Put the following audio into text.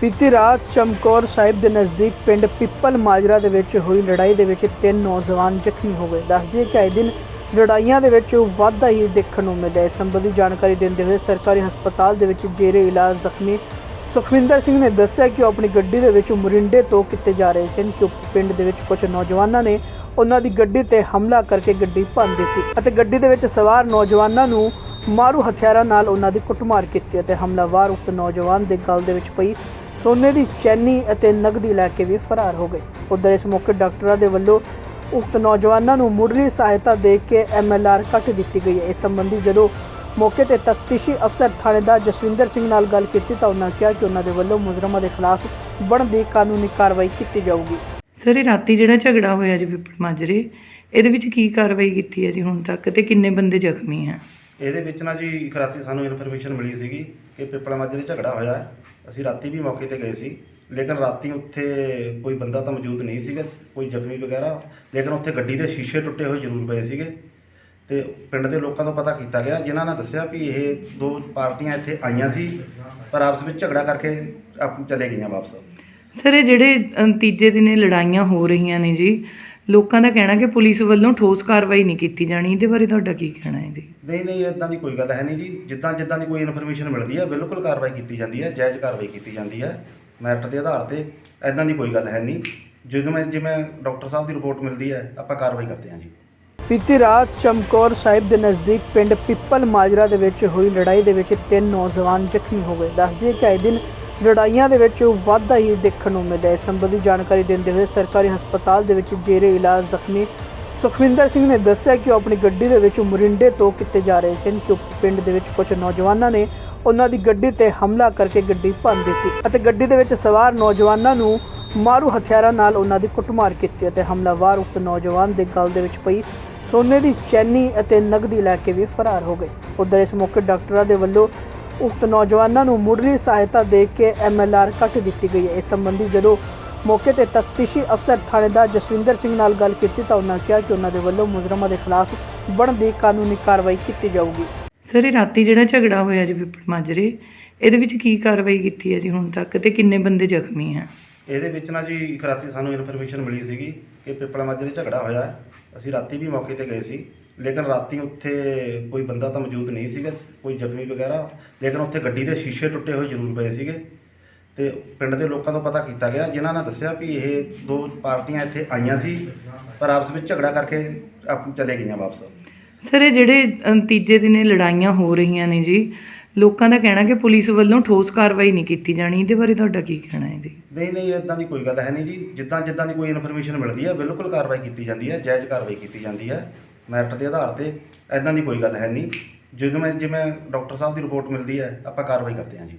ਬੀਤੀ ਰਾਤ ਚਮਕੌਰ ਸਾਹਿਬ ਦੇ ਨਜ਼ਦੀਕ ਪਿੰਡ ਪਿੱਪਲ ਮਾਜਰਾ ਦੇ ਵਿੱਚ ਹੋਈ ਲੜਾਈ ਦੇ ਵਿੱਚ ਤਿੰਨ ਨੌਜਵਾਨ ਜ਼ਖਮੀ ਹੋ ਗਏ। ਦੱਸਦੇ ਕਿ ਆਏ ਦਿਨ ਲੜਾਈਆਂ ਦੇ ਵਿੱਚ ਵਾਧਾ ਹੀ ਦੇਖਣ ਨੂੰ ਮਿਲਿਆ। ਇਸ ਸੰਬੰਧੀ ਜਾਣਕਾਰੀ ਦਿੰਦੇ ਹੋਏ ਸਰਕਾਰੀ ਹਸਪਤਾਲ ਦੇ ਵਿੱਚ ਜੇਰੇ ਇਲਾਜ ਜ਼ਖਮੀ ਸੁਖਵਿੰਦਰ ਸਿੰਘ ਨੇ ਦੱਸਿਆ ਕਿ ਉਹ ਆਪਣੀ ਗੱਡੀ ਦੇ ਵਿੱਚ ਮੁਰਿੰਡੇ ਤੋਂ ਕਿਤੇ ਜਾ ਰਹੇ ਸਨ ਕਿ ਪਿੰਡ ਦੇ ਵਿੱਚ ਕੁਝ ਨੌਜਵਾਨਾਂ ਨੇ ਉਹਨਾਂ ਦੀ ਗੱਡੀ ਤੇ ਹਮਲਾ ਕਰਕੇ ਗੱਡੀ ਭੰਨ ਦਿੱਤੀ ਅਤੇ ਗੱਡੀ ਦੇ ਵਿੱਚ ਸਵਾਰ ਨੌਜਵਾਨਾਂ ਨੂੰ ਮਾਰੂ ਹਥਿਆਰਾਂ ਨਾਲ ਉਹਨਾਂ ਦੀ ਕੁੱਟਮਾਰ ਕੀਤੀ ਅਤੇ ਹਮਲਾਵਰ ਉਕਤ ਨੌਜਵਾਨ ਦੇ ਗਲ ਦੇ ਵਿੱਚ ਪਈ ਸੋਨੇ ਦੀ ਚੈਨੀ ਅਤੇ ਨਗਦੀ ਲੈ ਕੇ ਵੀ ਫਰਾਰ ਹੋ ਗਏ। ਉਧਰ ਇਸ ਮੌਕੇ ਡਾਕਟਰਾਂ ਦੇ ਵੱਲੋਂ ਉਕਤ ਨੌਜਵਾਨਾਂ ਨੂੰ ਮੁੱਢਲੀ ਸਹਾਇਤਾ ਦੇ ਕੇ ਐਮਐਲਆਰ ਕੱਟ ਦਿੱਤੀ ਗਈ ਹੈ। ਇਸ ਸੰਬੰਧੀ ਜਦੋਂ ਮੌਕੇ ਤੇ ਤਫਤੀਸ਼ੀ ਅਫਸਰ ਥਾਣੇਦਾਰ ਜਸਵਿੰਦਰ ਸਿੰਘ ਨਾਲ ਗੱਲ ਕੀਤੀ ਤਾਂ ਉਹਨਾਂ ਕਿਹਾ ਕਿ ਉਹਨਾਂ ਦੇ ਵੱਲੋਂ ਮੁਜਰਮਾਂ ਦੇ ਖਿਲਾਫ ਬਣਦੀ ਕਾਨੂੰਨੀ ਕਾਰਵਾਈ ਕੀਤੀ ਜਾਊਗੀ। ਸਰ, ਇਹ ਰਾਤੀ ਜਿਹੜਾ ਝਗੜਾ ਹੋਇਆ ਜੀ ਪਿੱਪਲ ਮਾਜਰੇ, ਇਹਦੇ ਵਿੱਚ ਕੀ ਕਾਰਵਾਈ ਕੀਤੀ ਹੈ ਜੀ ਹੁਣ ਤੱਕ ਤੇ ਕਿੰਨੇ ਬੰਦੇ ਜ਼ਖਮੀ ਹੈ? ਇਹਦੇ ਵਿੱਚ ਨਾ ਜੀ ਇੱਕ ਰਾਤੀ ਸਾਨੂੰ ਇਨਫੋਰਮੇਸ਼ਨ ਮਿਲੀ ਸੀਗੀ ਕਿ ਪਿੱਪਲਾ ਮਾਜਰੇ ਝਗੜਾ ਹੋਇਆ ਹੈ। ਅਸੀਂ ਰਾਤੀ ਵੀ ਮੌਕੇ ਤੇ ਗਏ ਸੀ, ਲੇਕਿਨ ਰਾਤੀ ਉੱਥੇ ਕੋਈ ਬੰਦਾ ਤਾਂ ਮੌਜੂਦ ਨਹੀਂ ਸੀਗਾ, ਕੋਈ ਜ਼ਖਮੀ ਵਗੈਰਾ, ਲੇਕਿਨ ਉੱਥੇ ਗੱਡੀ ਦੇ ਸ਼ੀਸ਼ੇ ਟੁੱਟੇ ਹੋਏ ਜ਼ਰੂਰ ਪਏ ਸੀਗੇ ਤੇ ਪਿੰਡ ਦੇ ਲੋਕਾਂ ਤੋਂ ਪਤਾ ਕੀਤਾ ਗਿਆ, ਜਿਨ੍ਹਾਂ ਨੇ ਦੱਸਿਆ ਵੀ ਇਹ ਦੋ ਪਾਰਟੀਆਂ ਇੱਥੇ ਆਈਆਂ ਸੀ, ਪਰ ਆਪਸ ਵਿੱਚ ਝਗੜਾ ਕਰਕੇ ਆਪ ਚਲੇ ਗਈਆਂ ਵਾਪਸ ਸਰ, ਇਹ ਜਿਹੜੇ ਤੀਜੇ ਦਿਨ ਲੜਾਈਆਂ ਹੋ ਰਹੀਆਂ ਨੇ ਜੀ ਲੋਕਾਂ ਦਾ ਕਹਿਣਾ ਕਿ ਪੁਲਿਸ ਵੱਲੋਂ ਠੋਸ ਕਾਰਵਾਈ ਨਹੀਂ ਕੀਤੀ ਜਾਣੀ। ਇਹਦੇ ਬਾਰੇ ਤੁਹਾਡਾ ਕੀ ਕਹਿਣਾ ਹੈ ਜੀ? ਨਹੀਂ ਨਹੀਂ ਇਦਾਂ ਦੀ ਕੋਈ ਗੱਲ ਹੈ ਨਹੀਂ ਜੀ। ਜਿੱਦਾਂ ਜਿੱਦਾਂ ਦੀ ਕੋਈ ਇਨਫੋਰਮੇਸ਼ਨ ਮਿਲਦੀ ਹੈ ਬਿਲਕੁਲ ਕਾਰਵਾਈ ਕੀਤੀ ਜਾਂਦੀ ਹੈ ਜਾਇਜ਼ ਕਾਰਵਾਈ ਕੀਤੀ ਜਾਂਦੀ ਹੈ ਮੈਰਿਟ ਦੇ ਆਧਾਰ ਤੇ। ਇਦਾਂ ਦੀ ਕੋਈ ਗੱਲ ਹੈ ਨਹੀਂ। ਜਦੋਂ ਮੈਂ ਜਿਵੇਂ ਡਾਕਟਰ ਸਾਹਿਬ ਦੀ ਰਿਪੋਰਟ ਮਿਲਦੀ ਹੈ ਆਪਾਂ ਕਾਰਵਾਈ ਕਰਦੇ ਹਾਂ ਜੀ। ਬੀਤੀ ਰਾਤ ਚਮਕੌਰ ਸਾਹਿਬ ਦੇ ਨਜ਼ਦੀਕ ਪਿੰਡ ਪਿੱਪਲ ਮਾਜਰਾ ਦੇ ਵਿੱਚ ਹੋਈ ਲੜਾਈ ਦੇ ਵਿੱਚ ਤਿੰਨ ਨੌਜਵਾਨ ਜ਼ਖਮੀ ਹੋ ਗਏ। ਦੱਸਦੇ ਕਿ ਆਏ ਦਿਨ ਲੜਾਈਆਂ ਦੇ ਵਿੱਚ ਵਾਧਾ ਹੀ ਦੇਖਣ ਨੂੰ ਮਿਲਿਆ। ਇਸ ਸੰਬੰਧੀ ਜਾਣਕਾਰੀ ਦਿੰਦੇ ਹੋਏ ਸਰਕਾਰੀ ਹਸਪਤਾਲ ਦੇ ਵਿੱਚ ਜੇਰੇ ਇਲਾਜ ਜ਼ਖਮੀ ਸੁਖਵਿੰਦਰ ਸਿੰਘ ਨੇ ਦੱਸਿਆ ਕਿ ਉਹ ਆਪਣੀ ਗੱਡੀ ਦੇ ਵਿੱਚ ਮੁਰਿੰਡੇ ਤੋਂ ਕਿਤੇ ਜਾ ਰਹੇ ਸਨ ਕਿ ਪਿੰਡ ਦੇ ਵਿੱਚ ਕੁਝ ਨੌਜਵਾਨਾਂ ਨੇ ਉਹਨਾਂ ਦੀ ਗੱਡੀ ਤੇ ਹਮਲਾ ਕਰਕੇ ਗੱਡੀ ਭੰਨ ਦਿੱਤੀ ਅਤੇ ਗੱਡੀ ਦੇ ਵਿੱਚ ਸਵਾਰ ਨੌਜਵਾਨਾਂ ਨੂੰ ਮਾਰੂ ਹਥਿਆਰਾਂ ਨਾਲ ਉਹਨਾਂ ਦੀ ਕੁੱਟਮਾਰ ਕੀਤੀ ਅਤੇ ਹਮਲਾਵਰ ਉਕਤ ਨੌਜਵਾਨ ਦੇ ਗਲ ਦੇ ਵਿੱਚ ਪਈ ਸੋਨੇ ਦੀ ਚੈਨੀ ਅਤੇ ਨਗਦੀ ਲੈ ਕੇ ਵੀ ਫਰਾਰ ਹੋ ਗਏ। ਉਧਰ ਇਸ ਮੌਕੇ ਡਾਕਟਰਾਂ ਦੇ ਵੱਲੋਂ ਉਕਤ ਨੌਜਵਾਨਾਂ ਨੂੰ ਮੁੱਢਲੀ ਸਹਾਇਤਾ ਦੇ ਕੇ ਐਮਐਲਆਰ ਕੱਟ ਦਿੱਤੀ ਗਈ ਹੈ। ਇਸ ਸੰਬੰਧੀ ਜਦੋਂ ਮੌਕੇ ਤੇ ਤਫਤੀਸ਼ੀ ਅਫਸਰ ਥਾਣੇਦਾਰ ਜਸਵਿੰਦਰ ਸਿੰਘ ਨਾਲ ਗੱਲ ਕੀਤੀ ਤਾਂ ਉਹਨਾਂ ਕਿਹਾ ਕਿ ਉਹਨਾਂ ਦੇ ਵੱਲੋਂ ਮੁਜਰਮਾਂ ਦੇ ਖਿਲਾਫ ਬਣਦੀ ਕਾਨੂੰਨੀ ਕਾਰਵਾਈ ਕੀਤੀ ਜਾਊਗੀ। ਸਰ, ਇਹ ਰਾਤੀ ਜਿਹੜਾ ਝਗੜਾ ਹੋਇਆ ਜੀ ਪਿੱਪਲ ਮਾਜਰੇ, ਇਹਦੇ ਵਿੱਚ ਕੀ ਕਾਰਵਾਈ ਕੀਤੀ ਹੈ ਜੀ ਹੁਣ ਤੱਕ ਤੇ ਕਿੰਨੇ ਬੰਦੇ ਜ਼ਖਮੀ ਆ ਇਹਦੇ ਵਿੱਚ ਨਾ ਜੀ ਇੱਕ ਰਾਤੀ ਸਾਨੂੰ ਇਨਫੋਰਮੇਸ਼ਨ ਮਿਲੀ ਸੀਗੀ ਕਿ ਪਿੱਪਲਾ ਮਾਜਰੇ ਝਗੜਾ ਹੋਇਆ ਹੈ। ਅਸੀਂ ਰਾਤੀ ਵੀ ਮੌਕੇ ਤੇ ਗਏ ਸੀ, ਲੇਕਿਨ ਰਾਤੀ ਉੱਥੇ ਕੋਈ ਬੰਦਾ ਤਾਂ ਮੌਜੂਦ ਨਹੀਂ ਸੀਗਾ, ਕੋਈ ਜ਼ਖਮੀ ਵਗੈਰਾ। ਲੇਕਿਨ ਉੱਥੇ ਗੱਡੀ ਦੇ ਸ਼ੀਸ਼ੇ ਟੁੱਟੇ ਹੋਏ ਜ਼ਰੂਰ ਪਏ ਸੀਗੇ। ਤੇ ਪਿੰਡ ਦੇ ਲੋਕਾਂ ਤੋਂ ਪਤਾ ਕੀਤਾ ਗਿਆ, ਜਿਨ੍ਹਾਂ ਨੇ ਦੱਸਿਆ ਵੀ ਇਹ ਦੋ ਪਾਰਟੀਆਂ ਇੱਥੇ ਆਈਆਂ ਸੀ, ਪਰ ਆਪਸ ਵਿੱਚ ਝਗੜਾ ਕਰਕੇ ਆਪ ਚਲੇ ਗਈਆਂ ਵਾਪਸ। ਸਰ, ਇਹ ਜਿਹੜੇ ਤੀਜੇ ਦਿਨ ਲੜਾਈਆਂ ਹੋ ਰਹੀਆਂ ਨੇ ਜੀ ਲੋਕਾਂ ਦਾ ਕਹਿਣਾ ਕਿ ਪੁਲਿਸ ਵੱਲੋਂ ਠੋਸ ਕਾਰਵਾਈ ਨਹੀਂ ਕੀਤੀ ਜਾਣੀ। ਇਹਦੇ ਬਾਰੇ ਤੁਹਾਡਾ ਕੀ ਕਹਿਣਾ ਹੈ ਜੀ? ਨਹੀਂ ਨਹੀਂ ਇਦਾਂ ਦੀ ਕੋਈ ਗੱਲ ਹੈ ਨਹੀਂ ਜੀ। ਜਿੱਦਾਂ ਜਿੱਦਾਂ ਦੀ ਕੋਈ ਇਨਫੋਰਮੇਸ਼ਨ ਮਿਲਦੀ ਹੈ, ਬਿਲਕੁਲ ਕਾਰਵਾਈ ਕੀਤੀ ਜਾਂਦੀ ਹੈ, ਜਾਇਜ਼ ਕਾਰਵਾਈ ਕੀਤੀ ਜਾਂਦੀ ਹੈ ਮੈਰਿਟ ਦੇ ਆਧਾਰ ਤੇ। ਇਦਾਂ ਦੀ ਕੋਈ ਗੱਲ ਹੈ ਨਹੀਂ। ਜਦੋਂ ਮੈਂ ਜਿਵੇਂ ਡਾਕਟਰ ਸਾਹਿਬ ਦੀ ਰਿਪੋਰਟ ਮਿਲਦੀ ਹੈ, ਆਪਾਂ ਕਾਰਵਾਈ ਕਰਦੇ ਹਾਂ ਜੀ।